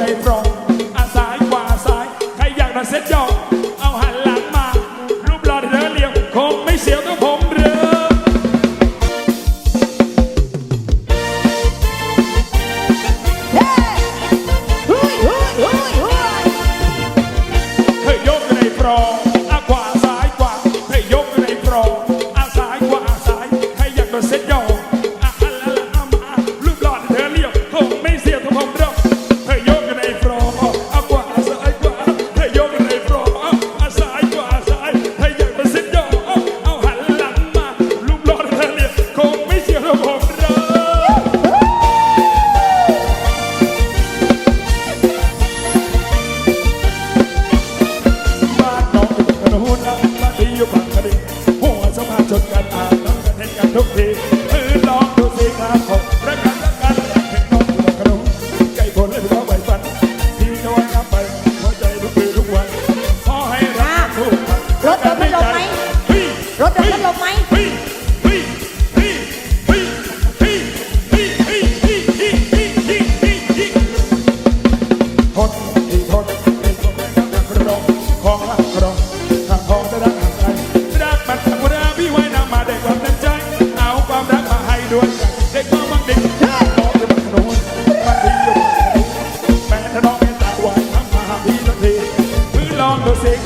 they from? ชนกันอาบน้ำกันเห็นกันทุกทีมือลองดูสิครับผม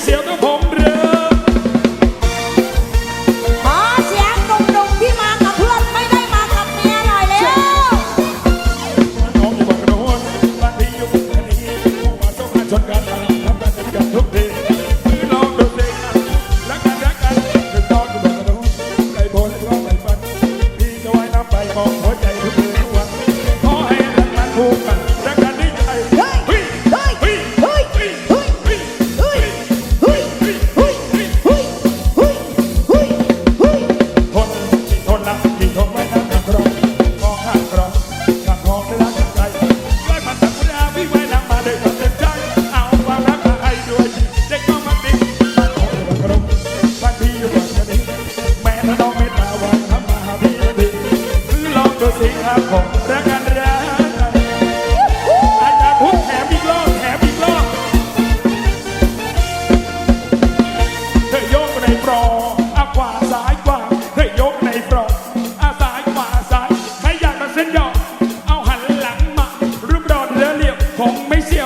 dizendo eu vou Esse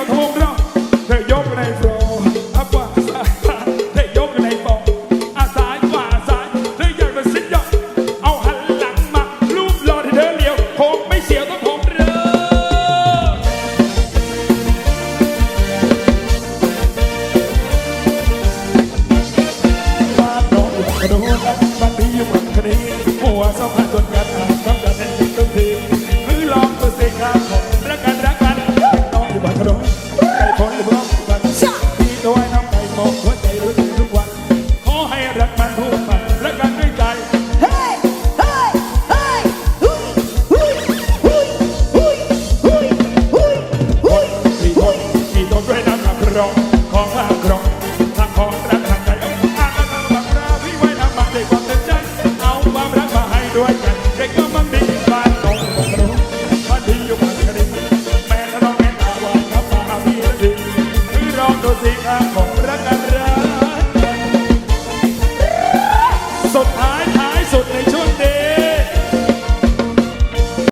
รองของลากรองทางของรักทางใจเอาความรังราพี่ไว้ทำมาด้วยความเด็มใจเอาความรักมาให้ด้วย